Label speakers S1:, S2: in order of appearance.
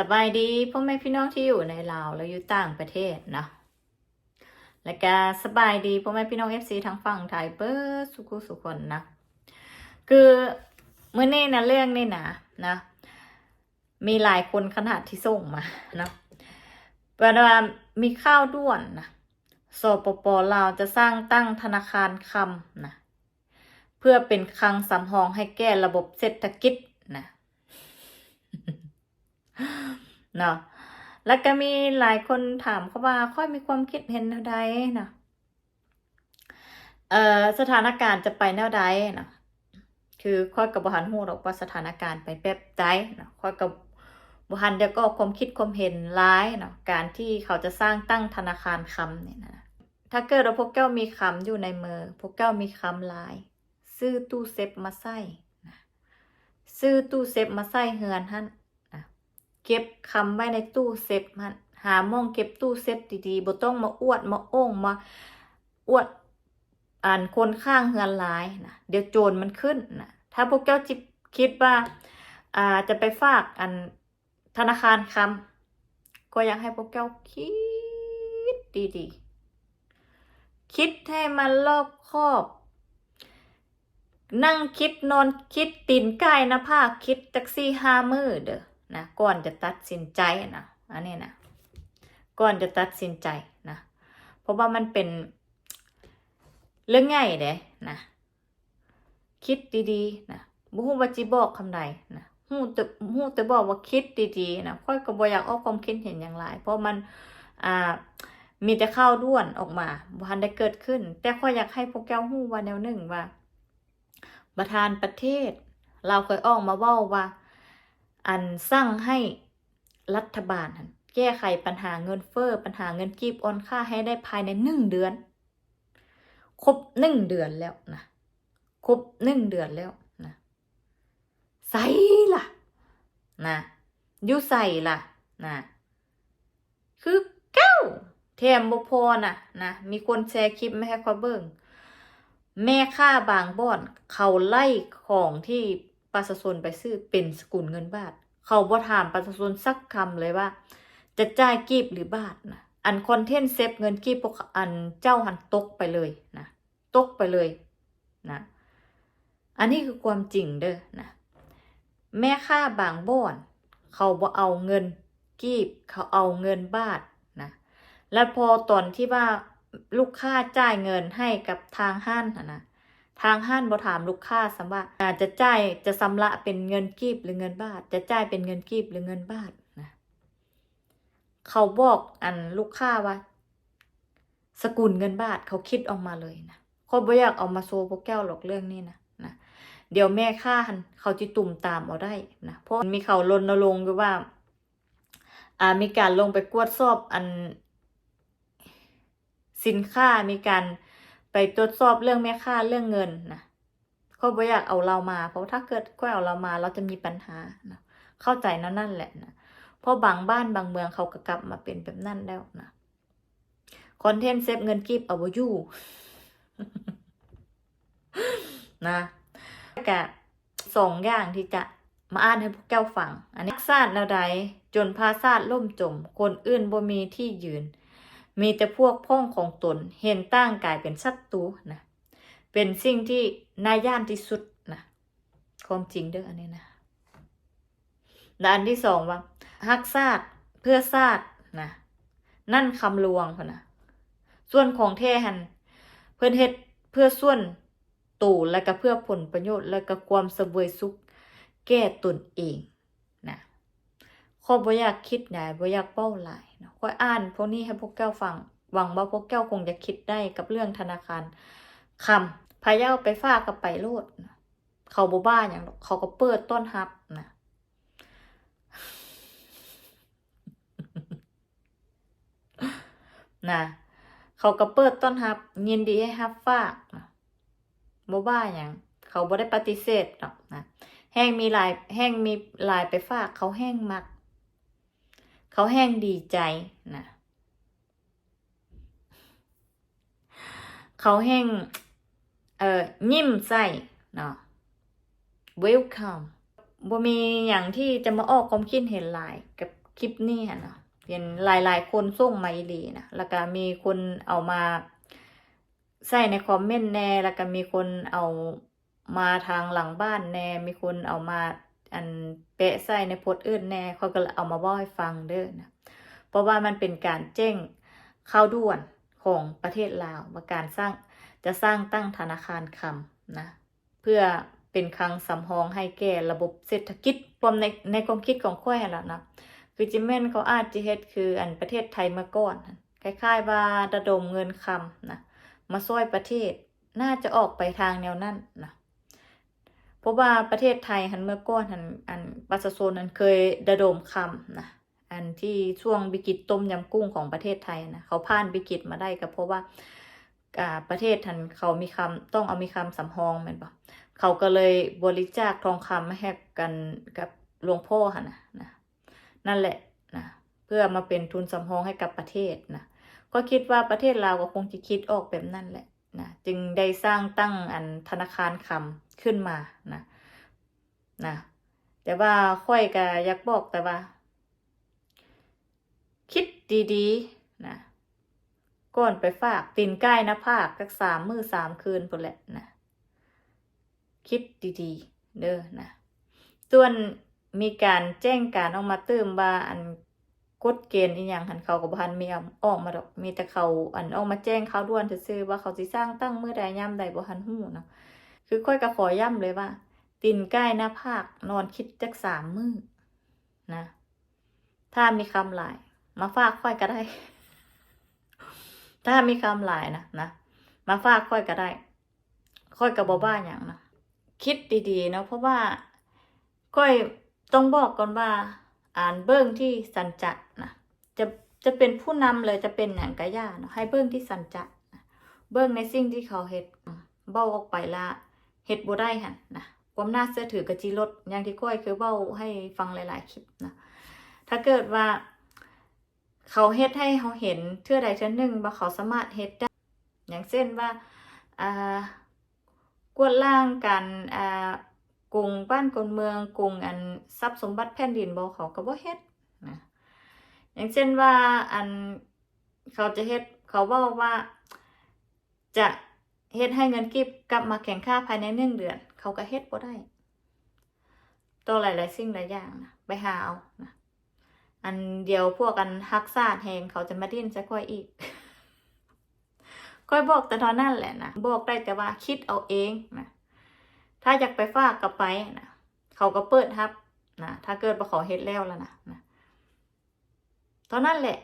S1: สบายดีพ่อแม่พี่น้องที่อยู่ในลาวและอยู่ต่างประเทศนะและก็สบายดีพ่อแม่พี่น้องเอฟซีทั้งฝั่งไทยเปิดสุขุสุขคนนะ คือเมื่อเนี้นะเรื่องนี่นะนะ มีหลายคนขนาดที่ส่งมาเนาะเวลามีข้าวด่วนนะสปปลาวจะสร้างตั้งธนาคารคำนะเพื่อเป็นคลังสำรองให้แก้ระบบเศรษฐกิจนะ เนาะแล้วก็มีหลายคนถามเขาว่าค่อยมีความคิดเห็นแนวใดนะเอ่อสถานการณ์จะไปแนวใดนะคือค่อยกับบหันหูหรอกว่าสถานการณ์ไปแบบใดนะค่อยกับบหันเดียวก็ความคิดความเห็นร้ายเนาะการที่เขาจะสร้างตั้งธนาคารคำเนี่ยนะถ้าเกิดเราพวกแก้วมีคำอยู่ในมือพวกแก้วมีคำลาย ซื้อตู้เซฟมาใส่ซื้อตู้เซฟมาใส่เฮือนหั่นน เก็บคำไว้ในตู้เซฟมันหามองเก็บตู้เซฟดีๆบ่ต้องมาอวดมาโอ้งมาอวดอ่านคนข้างเฮือนหลายนะเดี๋ยวโจรมันขึ้นนะถ้าพวกเจ้าจิบคิดว่า อ่าจะไปฝากอันธนาคารคำก็อยากให้พวกเจ้าคิดดีๆ คิดให้มันรอบคอบ นั่งคิดนอนคิดตีนกายนะภาคคิดจักซี่ห้ามือเด้อ นะก่อนจะตัดสินใจนะอันนี้นะก่อนจะตัดสินใจนะเพราะว่ามันเป็นเรื่องง่ายเด้นะคิดดีๆนะบ่ฮู้ว่าจิบอกคำใดนะฮู้แต่ฮู้แต่บอกว่าคิดดีๆนะค่อยก็บอยากออกความคิดเห็นอย่างไร เพราะมันอ่ามีแต่ข้าวด้วนออกมาบทันได้เกิดขึ้น แต่ข้อยอยากให้พวกแก้วฮู้ว่าแนวหนึ่งว่าประธานประเทศ เราเคยออกมาว้าว่า อันสั่งให้รัฐบาล แก้ไขปัญหาเงินเฟ้อปัญหาเงินกีบอ่อนค่าให้ได้ภายในหนึ่งเดือน ครบหนึ่งเดือนแล้วนะครบหนึ่งเดือนแล้วนะใส่ล่ะนะอยู่ใส่ล่ะนะคือเก้าแถมบ่พอน่ะนะมีคนแชร์คลิปไม่ให้เขาเบิ่งแม่ค้าบางบ่อน เขาไล่ของที่ ประชาชนไปซื้อเป็นสกุลเงินบาท เขาบ่ถามประชาชนสักคำเลยว่า จะจ่ายกีบหรือบาทนะอันคอนเทนต์เซฟเงินกีบพวกอันเจ้าหันตกไปเลยนะตกไปเลยนะอันนี้คือความจริงเด้อนะแม่ค้าบางบ่อน เขาบ่เอาเงินกีบ เขาเอาเงินบาทนะแล้วพอตอนที่ว่าลูกค้าจ่ายเงินให้กับทางห้านน่ะนะ ทางห้านบ่ถามลูกค้าสำว่าอาจะจ่ายจะสำระเป็นเงินกีบหรือเงินบาท จะจ่ายเป็นเงินกีบหรือเงินบาทนะเขาบอกอันลูกค้าว่า สกุลเงินบาทเขาคิดออกมาเลยนะเขาบ่อยากเอามาโซพวกแก้วหรอกเรื่องนี้นะนะเดี๋ยวแม่ค้าหันเขาจิตุ่มตามเอาได้นะเพราะมีเขารณรงค์อยู่ว่า อ่ามีการลงไปกวดสอบอันสินค้ามีการ ไปตรวจสอบเรื่องแม่ค้าเรื่องเงินนะเขาบ่อยากเอาเรามา เพราะถ้าเกิดก็เอาเรามาเราจะมีปัญหานะเข้าใจนั่นนั่นแหละนะเพราะบางบ้านบางเมืองเขาก็กลับมาเป็นแบบนั้นแล้วนะคอนเทนต์เซฟเงินกีบเอาไว้อยู่นะกะสองอย่างที่จะมาอ่านให้พวกแก้วฟัง อันนี้ซาดแนวใดจนพาซาดล่มจม คนอื่นบ่มีที่ยืน มีแต่พวกพ้องของตน เห็นตั้งกลายเป็นศัตรูนะเป็นสิ่งที่น่าย่านที่สุดนะความจริงเด้ออันนี้นะและอันที่สองว่าฮักซาดเพื่อซาดนะนั่นคำลวงพนะส่วนของแท้หันเพื่อนเฮ็ดเพื่อส่วนตู่และก็เพื่อผลประโยชน์และก็ความเสวยสุข แก้ตนเอง ข้อบ่อยากคิดใหญ่บ่อยากเป้าหลายนะค่อยอ่านพวกนี้ให้พวกแก้วฟัง หวังว่าพวกแก้วคงจะคิดได้กับเรื่องธนาคารคำพายาไปฝากกับไปโลดนะเขาบ่บ้าอย่างเขาก็เปิดต้นฮับนะนะเขาก็เปิดต้นรับ ยินดีให้รับฝากนะบ่บ้าหยังเขาบ่ได้ปฏิเสธหรอกนะแห้งมีลายแห้งมีลายไปฝาก เขาแห้งมัก เขาแห้งดีใจนะเขาแห้งเอ่อยิ้มใส่เนาะ welcome บ่มีอย่างที่จะมาออกความคิดเห็นหลายกับคลิปนี้หั่นนะเห็นหลายๆ คนส่งมาอีลีนะแล้วก็มีคนเอามาใส่ในคอมเมนต์แน่ แล้วก็มีคนเอามาทางหลังบ้านแน่ มีคนเอามา อันแปะใส่ในโพสต์อื่นแน่เขาก็เลยเอามาบอกให้ฟังเด้อนะเพราะว่ามันเป็นการแจ้งข่าวด่วนของประเทศลาวว่าการสร้างจะสร้างตั้งธนาคารคำนะเพื่อเป็นคลังสำรองให้แก่ระบบเศรษฐกิจควมในในความคิดของข้อยหั่นล่ะนะคือจิแม่นเขาอาจจะเฮ็ดคืออันประเทศไทยเมื่อก่อนหั่นคล้ายๆว่าระดมเงินคำนะมาช่วยประเทศน่าจะออกไปทางแนวนั้นนะ เพราะว่าประเทศไทยหันเมื่อก่อนหันอันประชาชนนั้นเคยระดมคำนะอันที่ช่วงวิกฤตต้มยำกุ้งของประเทศไทยนะเขาผ่านวิกฤตมาได้ก็เพราะว่าประเทศทันเขามีคำต้องเอามีคำสำรองแม่นบ่เขาก็เลยบริจาคทองคำมาให้กันกับหลวงพ่อหันนะนะนั่นแหละนะเพื่อมาเป็นทุนสำรองให้กับประเทศนะก็คิดว่าประเทศลาก็คงจะคิดออกแบบนั้นแหละ นะจึงได้สร้างตั้งอันธนาคารคำขึ้นมานะนะแต่ว่าค่อยก็อยากบอกแต่ว่า คิดดีๆนะก่อนไปฝากตีนใกล้นะภาคสักสามมือสามคืนพุ่นแหละนะคิดดีๆเด้อนะส่วนมีการแจ้งการออกมาเติมว่าอัน กฎเกณฑ์อีหยังหันเขากับพันเมีเออกมาดอกมีแต่เขาอันออกมาแจ้งข่าวด่วนซื่อว่าเขาสิสร้างตั้งเมื่อใดย่ำใดบ่ทันหู้เนาะคือค่อยก็ขอย้ำเลยว่า ตินใกล้หน้าภาคนอนคิดจักสามมือนะ ถ้ามีคำหลาย มาฝากค่อยก็ได้ ถ้ามีคำหลายนะนะมาฝากค่อยก็ได้ ค่อยกับบ่บ้าอย่างนะคิดดีๆเนาะเพราะว่าก้อยต้องบอกก่อนว่า อ่านเบิ้งที่สันจะนะจะจะเป็นผู้นำเลยจะเป็นอย่างกะย่าเนาะให้เบิ้งที่สันจะนะเบิ้งในสิ่งที่เขาเฮ็ดเบ้าออกไปละเฮ็ดบ่ได้หันนะความน่าเชื่อถือกะจีลดอย่างที่ก้อยคือเบ้าให้ฟังหลาย ๆ คลิปนะถ้าเกิดว่า เขาเฮ็ดให้เขาเห็นเทื่อใดเทื่อหนึ่งว่าเขาสามารถเฮ็ดได้ อย่างเช่นว่าอ่ากวดล่างกันอ่า กรุงบ้านกลเมืองกรุงอันทรัพย์สมบัติแผ่นดินบ่เขาก็บ่เฮ็ดนะอย่างเช่นว่าอันเขาจะเฮ็ดเขาเว้าว่าจะเฮ็ดให้เงินกีบกลับมาแข่งค่าภายในหนึ่งเดือน เขาก็เฮ็ดบ่ได้ตัวหลายๆสิ่งหลายอย่างนะไปหาเอานะอันเดียวพวกกันฮักซาดแหงเขาจะมาดิ้นจะค่อยอีกก้อยบอกแต่ตอนนั้นแหละนะบอกได้แต่ว่าคิดเอาเองนะ ถ้าอยากไปฝากก็ไปนะเขาก็เปิดครับนะถ้าเกิดไปขอเฮ็ดแล้วแล้วนะนะตอนนั้นแหละ